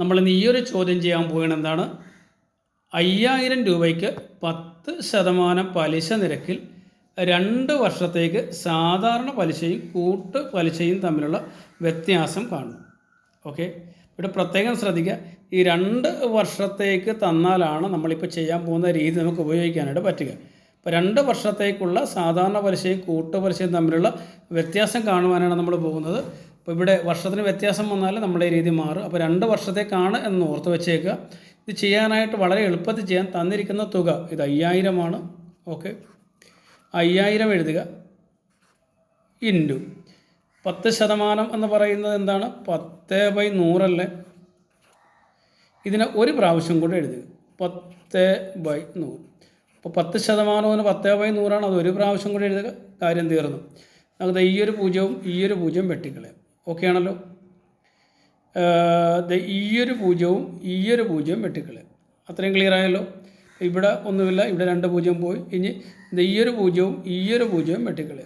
നമ്മൾ ഈ ഒരു ചോദ്യം ചെയ്യാൻ പോകുന്നത് എന്താണ്? അയ്യായിരം രൂപയ്ക്ക് പത്ത് ശതമാനം പലിശ നിരക്കിൽ രണ്ട് വർഷത്തേക്ക് സാധാരണ പലിശയും കൂട്ട് പലിശയും തമ്മിലുള്ള വ്യത്യാസം കാണും. ഓക്കെ? ഇവിടെ പ്രത്യേകം ശ്രദ്ധിക്കുക. ഈ രണ്ട് വർഷത്തേക്ക് തന്നാലാണ് നമ്മളിപ്പോൾ ചെയ്യാൻ പോകുന്ന രീതി നമുക്ക് ഉപയോഗിക്കാനായിട്ട് പറ്റുക. ഇപ്പോൾ രണ്ട് വർഷത്തേക്കുള്ള സാധാരണ പലിശയും കൂട്ട് പലിശയും തമ്മിലുള്ള വ്യത്യാസം കാണുവാനാണ് നമ്മൾ പോകുന്നത്. അപ്പോൾ ഇവിടെ വർഷത്തിന് വ്യത്യാസം വന്നാൽ നമ്മുടെ രീതി മാറും. അപ്പോൾ രണ്ട് വർഷത്തേക്കാണ് എന്ന് ഓർത്ത് വെച്ചേക്കുക. ഇത് ചെയ്യാനായിട്ട് വളരെ എളുപ്പത്തിൽ ചെയ്യാൻ തന്നിരിക്കുന്ന തുക ഇത് അയ്യായിരമാണ്. ഓക്കെ. അയ്യായിരം എഴുതുക. ഇന്റു പത്ത് ശതമാനം എന്ന് പറയുന്നത് എന്താണ്? പത്ത് ബൈ നൂറല്ലേ ഇതിനെ ഒരു പ്രാവശ്യം കൂടെ എഴുതുക. പത്ത് ബൈ നൂറ്. അപ്പോൾ പത്ത് ശതമാനത്തിന് പത്ത് ബൈ നൂറാണ്. അത് ഒരു പ്രാവശ്യം കൂടെ എഴുതുക. കാര്യം തീർന്നു. അത് ഈ ഒരു പൂജ്യവും ഈ ഒരു പൂജ്യവും വെട്ടിക്കളയാം. ഓക്കെ ആണല്ലോ ഈയൊരു പൂജ്യവും ഈയൊരു പൂജ്യവും വെട്ടിക്കളെ. അത്രയും ക്ലിയർ ആയല്ലോ? ഇവിടെ ഒന്നുമില്ല ഇവിടെ രണ്ട് പൂജ്യം പോയി. ഇനി ഇത് ഈയൊരു പൂജ്യവും ഈയൊരു പൂജ്യവും വെട്ടിക്കളെ.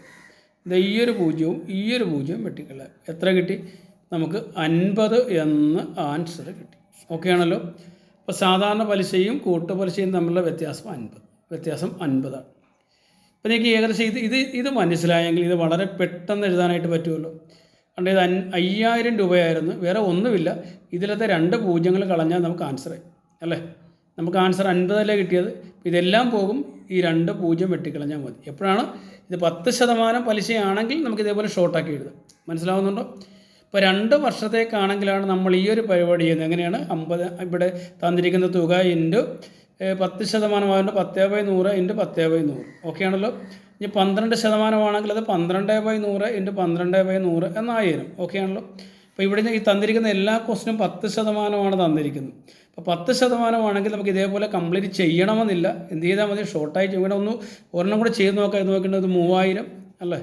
ഇത് ഈയൊരു പൂജ്യവും ഈയൊരു പൂജ്യവും വെട്ടിക്കളെ. എത്ര കിട്ടി? നമുക്ക് അൻപത് എന്ന് ആൻസർ കിട്ടി. ഓക്കെ ആണല്ലോ അപ്പോൾ സാധാരണ പലിശയും കൂട്ടുപലിശയും തമ്മിലുള്ള വ്യത്യാസം അൻപത്. വ്യത്യാസം അൻപതാണ്. അപ്പോൾ നിങ്ങൾക്ക് ഏകദേശം ഇത് ഇത് ഇത് മനസ്സിലായെങ്കിൽ ഇത് വളരെ പെട്ടെന്ന് എഴുതാനായിട്ട് പറ്റുമല്ലോ. കണ്ട് ഇത് അയ്യായിരം രൂപയായിരുന്നു. വേറെ ഒന്നുമില്ല. ഇതിലത്തെ രണ്ട് പൂജ്യങ്ങൾ കളഞ്ഞാൽ നമുക്ക് ആൻസർ അല്ലേ? നമുക്ക് ആൻസർ അൻപതല്ലേ കിട്ടിയത്? ഇതെല്ലാം പോകും. ഈ രണ്ട് പൂജ്യം വെട്ടിക്കളഞ്ഞാൽ മതി. എപ്പോഴാണ്? ഇത് പത്ത് ശതമാനം പലിശയാണെങ്കിൽ നമുക്ക് ഇതേപോലെ ഷോർട്ടാക്കി എഴുതാം. മനസ്സിലാവുന്നുണ്ടോ? ഇപ്പോൾ രണ്ട് വർഷത്തേക്കാണെങ്കിലാണ് നമ്മൾ ഈ ഒരു പരിപാടി ചെയ്യുന്നത്. എങ്ങനെയാണ്? അമ്പത് ഇവിടെ തന്നിരിക്കുന്ന തുക ഇന്റു പത്ത് ശതമാനമായതുകൊണ്ട് പത്തേ ബൈ നൂറ് ഇന്റു പത്തേ ബൈ നൂറ്. ഓക്കെ ആണല്ലോ? ഇനി പന്ത്രണ്ട് ശതമാനമാണെങ്കിൽ അത് പന്ത്രണ്ട് ബൈ നൂറ് ഇന്റു പന്ത്രണ്ട് ബൈ നൂറ് എന്നായിരം. ഓക്കെ ആണല്ലോ? അപ്പോൾ ഇവിടെ ഈ തന്നിരിക്കുന്ന എല്ലാ ക്വസ്റ്റിനും പത്ത് ശതമാനമാണ് തന്നിരിക്കുന്നത്. അപ്പോൾ പത്ത് ശതമാനമാണെങ്കിൽ നമുക്ക് ഇതേപോലെ കംപ്ലീറ്റ് ചെയ്യണമെന്നില്ല. എന്ത് ചെയ്താൽ മതി ഷോർട്ടായി ഇവിടെ ഒന്ന് ഒരെണ്ണം കൂടെ ചെയ്ത് നോക്കാം. ഇത് നോക്കേണ്ടത് മൂവായിരം അല്ലേ?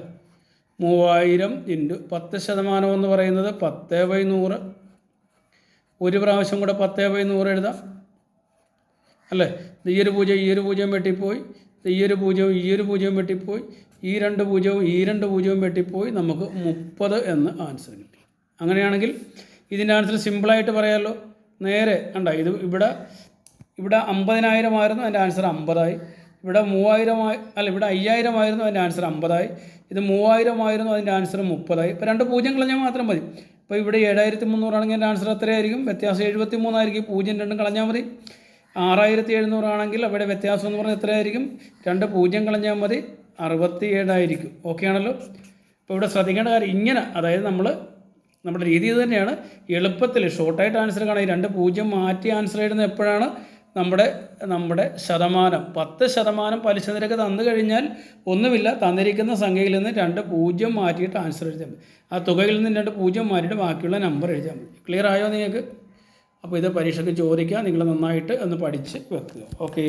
മൂവായിരം ഇന്റു പത്ത് ശതമാനം എന്ന് പറയുന്നത് പത്ത് ബൈ നൂറ്. ഒരു പ്രാവശ്യം കൂടെ പത്ത് ബൈ നൂറ് എഴുതാം. അല്ലേ? ഈ ഒരു പൂജ്യം ഈ ഒരു പൂജ്യം വെട്ടിപ്പോയി. ഈ ഒരു പൂജ്യവും ഈ ഒരു പൂജ്യവും വെട്ടിപ്പോയി. ഈ രണ്ട് പൂജ്യവും ഈ രണ്ട് പൂജ്യവും വെട്ടിപ്പോയി. നമുക്ക് മുപ്പത് എന്ന് ആൻസർ കിട്ടി. അങ്ങനെയാണെങ്കിൽ ഇതിന്റെ ആൻസർ സിമ്പിളായിട്ട് പറയാമല്ലോ നേരെ കണ്ട ഇത് ഇവിടെ ഇവിടെ അമ്പതിനായിരം ആയിരുന്നു അതിന്റെ ആൻസർ അമ്പതായി. ഇവിടെ മൂവായിരമായി അല്ല ഇവിടെ അയ്യായിരം ആയിരുന്നു അതിന്റെ ആൻസർ അമ്പതായി. ഇത് മൂവായിരം ആയിരുന്നു അതിന്റെ ആൻസർ മുപ്പതായി. ഇപ്പോൾ രണ്ട് പൂജ്യം കളഞ്ഞാൽ മാത്രം മതി. ഇപ്പോൾ ഇവിടെ ഏഴായിരത്തി മുന്നൂറാണെങ്കിൽ എന്റെ ആൻസർ എത്രയായിരിക്കും വ്യത്യാസം എഴുപത്തി മൂന്നായിരിക്കും പൂജ്യം രണ്ടും കളഞ്ഞാൽ മതി. ആറായിരത്തി എഴുന്നൂറാണെങ്കിൽ അവിടെ വ്യത്യാസം എന്ന് പറഞ്ഞാൽ എത്രയായിരിക്കും? രണ്ട് പൂജ്യം കളഞ്ഞാൽ മതി. അറുപത്തി ഏഴായിരിക്കും ഓക്കെ ആണല്ലോ? അപ്പോൾ ഇവിടെ ശ്രദ്ധിക്കേണ്ട കാര്യം ഇങ്ങനെ അതായത് നമ്മൾ നമ്മുടെ രീതി ഇത് തന്നെയാണ്. എളുപ്പത്തിൽ ഷോർട്ടായിട്ട് ആൻസർ കാണാം. ഈ രണ്ട് പൂജ്യം മാറ്റി ആൻസർ എഴുതുന്നത് എപ്പോഴാണ്? നമ്മുടെ നമ്മുടെ ശതമാനം. പത്ത് ശതമാനം പലിശ നിരക്ക് തന്നു കഴിഞ്ഞാൽ ഒന്നുമില്ല. തന്നിരിക്കുന്ന സംഖ്യയിൽ നിന്ന് രണ്ട് പൂജ്യം മാറ്റിയിട്ട് ആൻസർ എഴുതിയാൽ മതി. ആ തുകയിൽ നിന്ന് രണ്ട് പൂജ്യം മാറ്റിയിട്ട് ബാക്കിയുള്ള നമ്പർ എഴുതിയാൽ മതി. ക്ലിയർ ആയോ നിങ്ങൾക്ക്? അപ്പോൾ ഇത് പരീക്ഷയ്ക്ക് ചോദിക്കുക നിങ്ങൾ നന്നായിട്ട് ഒന്ന് പഠിച്ച് വെക്കുക. ഓക്കേ